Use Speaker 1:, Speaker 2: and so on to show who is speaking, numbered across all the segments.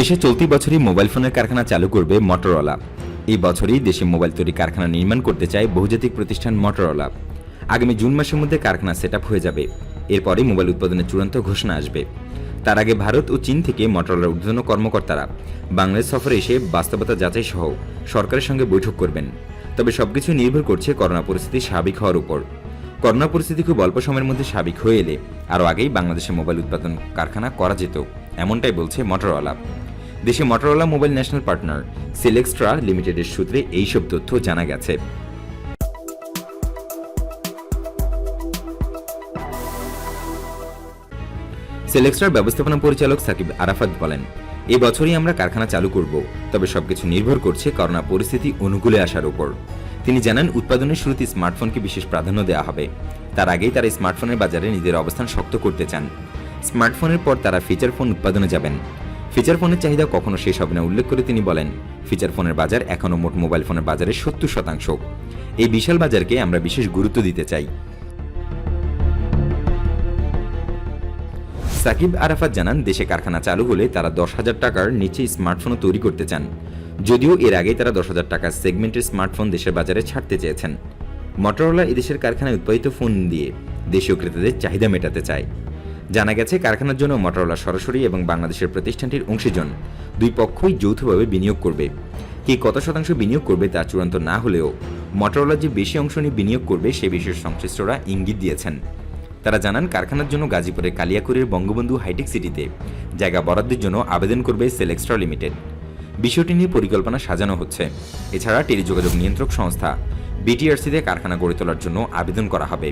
Speaker 1: দেশে চলতি বছরই মোবাইল ফোনের কারখানা চালু করবে মটোরোলা এই বছরই দেশে মোবাইল তৈরি কারখানা নির্মাণ করতে চায় বহুজাতিক প্রতিষ্ঠান মটোরোলা আগামী জুন মাসের মধ্যে কারখানা সেট হয়ে যাবে। এরপরই মোবাইল উৎপাদনের চূড়ান্ত ঘোষণা আসবে। তার আগে ভারত ও চীন থেকে মটোরোলার ঊর্ধ্বতন কর্মকর্তারা বাংলাদেশ সফরে এসে বাস্তবতা যাচাই সহ সরকারের সঙ্গে বৈঠক করবেন। তবে সবকিছু নির্ভর করছে করোনা পরিস্থিতি স্বাভাবিক হওয়ার উপর। করোনা পরিস্থিতি খুব অল্প সময়ের মধ্যে স্বাভাবিক হয়ে এলে আরও আগেই বাংলাদেশে মোবাইল উৎপাদন কারখানা করা যেত, এমনটাই বলছে মটোরোলা দেশে মটোরোলা মোবাইল ন্যাশনাল পার্টনার সিলেক্সট্রা লিমিটেডের সূত্রে এইসব তথ্য জানা গেছে। সেলেক্সটার ব্যবস্থাপনা পরিচালক সাকিব আরাফাত বলেন, এ বছরই আমরা কারখানা চালু করব, তবে সবকিছু নির্ভর করছে করোনা পরিস্থিতি অনুকূলে আসার উপর। তিনি জানান, উৎপাদনের শুরুতে স্মার্টফোনকে বিশেষ প্রাধান্য দেওয়া হবে। তার আগেই তারা স্মার্টফোনের বাজারে নিজের অবস্থান শক্ত করতে চান। স্মার্টফোনের পর তারা ফিচার ফোন উৎপাদনে যাবেন। ফিচার ফোনের চাহিদা কখনো শেষ হবে না, উল্লেখ করে তিনি বলেন, ফিচার ফোনের বাজার এখনও মোট মোবাইল ফোনের বাজারের সত্তর শতাংশ। এই বিশাল বাজারকে আমরা বিশেষ গুরুত্ব দিতে চাই। সাকিব আরাফাত জানান, দেশে কারখানা চালু হলে তারা দশ হাজার টাকার নিচে স্মার্টফোনও তৈরি করতে চান। যদিও এর আগেই তারা দশ হাজার টাকার সেগমেন্টের স্মার্টফোন দেশের বাজারে ছাড়তে চেয়েছেন। মটোরোলা এদেশের কারখানায় উৎপাদিত ফোন দিয়ে দেশীয় ক্রেতাদের চাহিদা মেটাতে চায়। জানা গেছে, কারখানার জন্য মটোরোলা সরাসরি এবং বাংলাদেশের প্রতিষ্ঠানটির অংশীজন। দুই পক্ষই যৌথভাবে বিনিয়োগ করবে। কে কত শতাংশ বিনিয়োগ করবে তা চূড়ান্ত না হলেও মটোরোলা যে বেশি অংশ নিয়ে বিনিয়োগ করবে সে বিষয়ে সংশ্লিষ্টরা ইঙ্গিত দিয়েছেন। তারা জানান, কারখানার জন্য গাজীপুরের কালিয়াকুরের বঙ্গবন্ধু হাইটেক সিটিতে জায়গা বরাদ্দের জন্য আবেদন করবে সেলেক্সট্রা লিমিটেড বিষয়টি নিয়ে পরিকল্পনা সাজানো হচ্ছে। এছাড়া টেলিযোগাযোগ নিয়ন্ত্রক সংস্থা বিটিআরসিতে কারখানা গড়ে তোলার জন্য আবেদন করা হবে।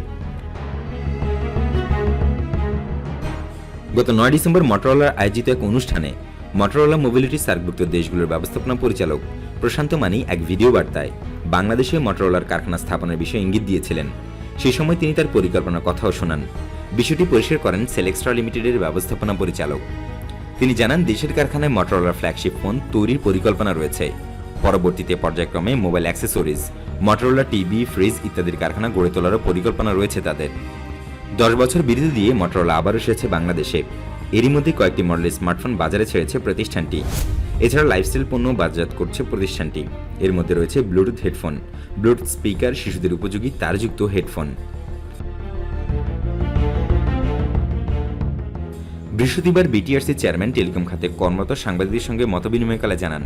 Speaker 1: গত নয় ডিসেম্বর মটোরোলার আয়োজিত এক অনুষ্ঠানে মটোরোলা মোবিলিটি সার্কভুক্ত দেশগুলোর ব্যবস্থাপনা পরিচালক প্রশান্ত মানি এক ভিডিও বার্তায় বাংলাদেশে মটোরোলার কারখানা স্থাপনের বিষয়ে ইঙ্গিত দিয়েছিলেন। সেই সময় তিনি তার পরিকল্পনার কথাও শোনান। বিষয়টি পরিষ্কার করেন সেলেক্সট্রা লিমিটেডের ব্যবস্থাপনা পরিচালক। তিনি জানান, দেশের কারখানায় মটোরোলার ফ্ল্যাগশিপ ফোন তৈরির পরিকল্পনা রয়েছে। পরবর্তীতে পর্যায়ক্রমে mobile accessories, Motorola TV, fridge ইত্যাদির কারখানা গড়ে তোলারও পরিকল্পনা রয়েছে তাদের। দশ বছর বিরতি দিয়ে মটোরোলা আবার এসেছে বাংলাদেশে। এরই মধ্যে কয়েকটি মডেলের স্মার্টফোন বাজারে ছেড়েছে প্রতিষ্ঠানটি। এছাড়া লাইফস্টাইল পণ্য বাজারজাত করছে প্রতিষ্ঠানটি। এর মধ্যে রয়েছে ব্লুটুথ হেডফোন ব্লুটুথ স্পিকার শিশুদের উপযোগী তারযুক্ত হেডফোন বৃহস্পতিবার বিটিআরসি চেয়ারম্যান টেলিকম খাতে কর্মরত সাংবাদিকদের সঙ্গে মতবিনিময়কালে জানান,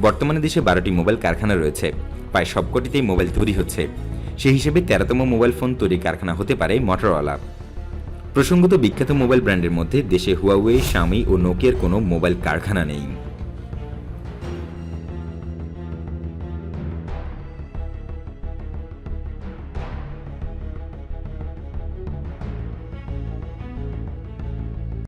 Speaker 1: বর্তমানে দেশে বারোটি মোবাইল কারখানা রয়েছে। প্রায় সবকটিতেই মোবাইল তৈরি হচ্ছে। সেই হিসেবে তেরোতম মোবাইল ফোন তৈরি কারখানা হতে পারে মটরওয়ালা প্রসঙ্গত বিখ্যাত মোবাইল ব্র্যান্ডের মধ্যে দেশে হুয়াওয়ে শামি ও নোকিয়ার কোনো মোবাইল কারখানা নেই।